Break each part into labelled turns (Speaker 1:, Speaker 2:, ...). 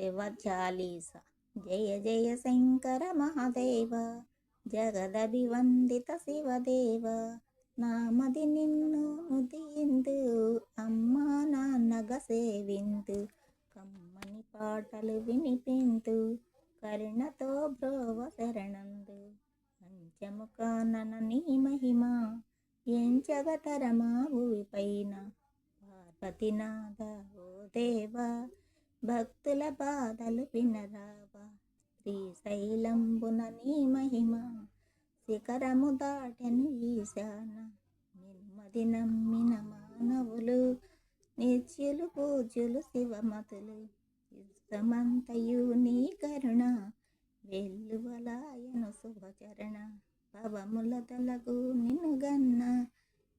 Speaker 1: శివ చాలీస జయ జయ శంకర మహాదేవ. జగదభివందిత శివదేవ. నామది నిన్ను ముదిందు అమ్మా నాన్నగ సేవిందు. కమ్మని పాటలు వినిపింతు కరుణతో బ్రోవ శరణందు. పంచముఖానన నీ మహిమ ఏం జగతరమా భూమిపైన పార్వతినాథ ఓ దేవా భక్తుల బాధలు వినరావా? శ్రీశైలంబున నీ మహిమ శిఖరము దాటెను ఈశాన. నెమ్మది నమ్మిన మానవులు నిత్యులు పూజ్యులు శివమతులు ఇష్టమంతయు నీ కరుణ వెల్లువలాయను శుభచరణ. పవముల తలకు నిన్ను గన్న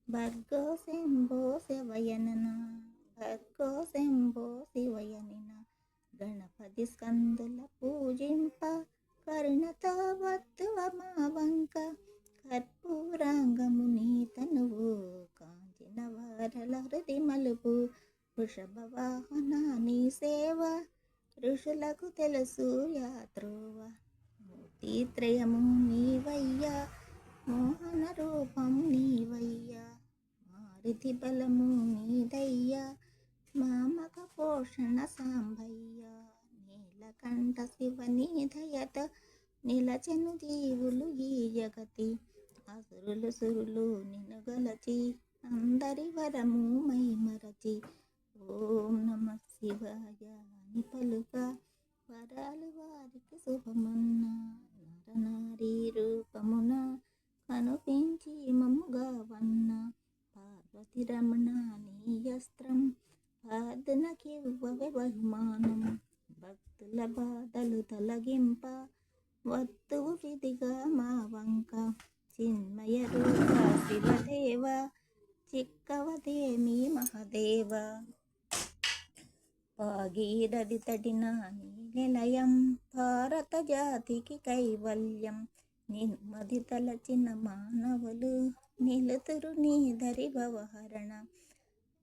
Speaker 1: భర్గో శంభో శివయనన భర్గో శంభో శివయనిన గణపతి స్కందుల పూజింప కరుణతో వత్తువ మా వంక. కర్పూరాంగము నీ తనువు కాంచిన వారల హృది మలుపు వృషభ వాహన నీ సేవ ఋషులకు తెలుసు యాత్రోవ. మూర్తిత్రయము నీవయ్యా మోహన రూపం నీవయ్యా. మారుతి బలము నీదయ్యా మామక పోషణ సాంబయ్యా. నీలకంఠ శివని దయత నిలచెను దీవులు ఈ జగతి. అసురులు సురులు నినుగలచి అందరి వరము మై మరచి. ఓం నమ శివాయ అని పలుక వరాలు వారికి శుభమున్న నరనారీ రూపమున కనుపించి మమ్ముగా వన్న పార్వతి రమణ నీ అస్త్రం బహుమానం. భక్తుల బాధలు తొలగింప. వత్తువు విధిగా మా వంక. చిన్మయ రూప శివదేవ. చిక్కవదేమి మహదేవ. పాగీరది తడిన నిలయం భారత జాతికి కైవల్యం. నిర్మది తలచిన మానవులు నిలుతురు నీదరి భవహరణ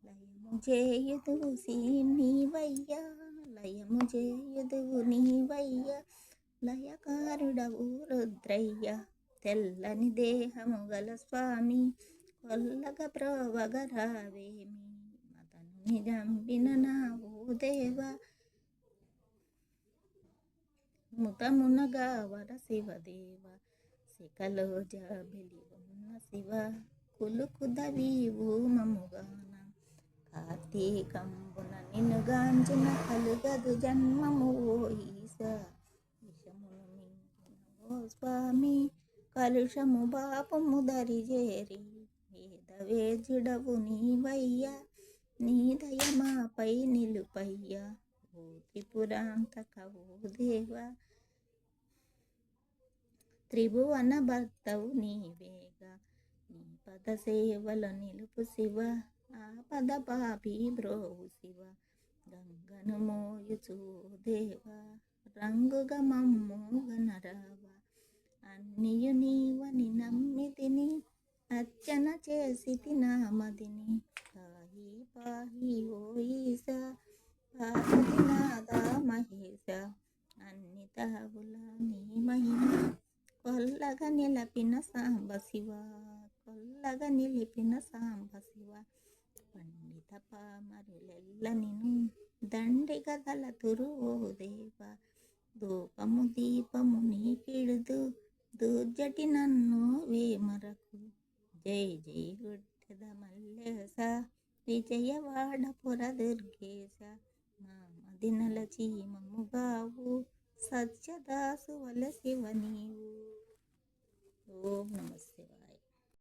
Speaker 1: లయము సీ నీవయ్యా లయము చేయుదువు నీవయ్యా లయకారుడవు రుద్రయ్య తెల్లని దేహము గల స్వామి కొల్లగ ప్రోవగరావేమి. మతను నిజంపిన నావు దేవ ముతమునగా వర శివదేవ శిఖలో జాబిలి ఉన్న శివ కులుకుదవీ ఊమముగా కార్తీకంబున నిన్నుగాంచిన కలుగదు జన్మము ఓ ఈశ. విషమును ఓ స్వామి కలుషము పాపము దరిజేరి. వేద వేజుడవు నీవయ్యా నీ దయమాపై నిలుపయ్యా. ఓ త్రిపురాంతక ఓ దేవా. త్రిభువన భర్తవు నీవేగా నీ పద సేవలు నిలుపు శివ. పద పాపి బ్రోవు శివ గంగను మోయుచు దేవ రంగుగా మమ్మూగనరావా అన్నియు నీవని నమ్మి తిని అర్చన చేసి తినామదిని పాహి పాహి ఓ ఈశ పార్వతీనాథ మహేశ అన్ని తాగుల నీ మహిమ కొల్లగా నిలపిన సాంబ శివ కొల్లగా నిలిపిన సాంబ శివ పండిత పామరులెల్ల నిను దండిగ దళతురు దేవ ధూపము దీపము నీకిడుదు దూర్జటి నన్ను వేమరకు. జై జై గుడ్డెద మల్లేశ విజయవాడపుర దుర్గేశ మా మదినల చీమముగావు సత్యదాసు వలసివ నీవు. ఓం నమ శివాయ.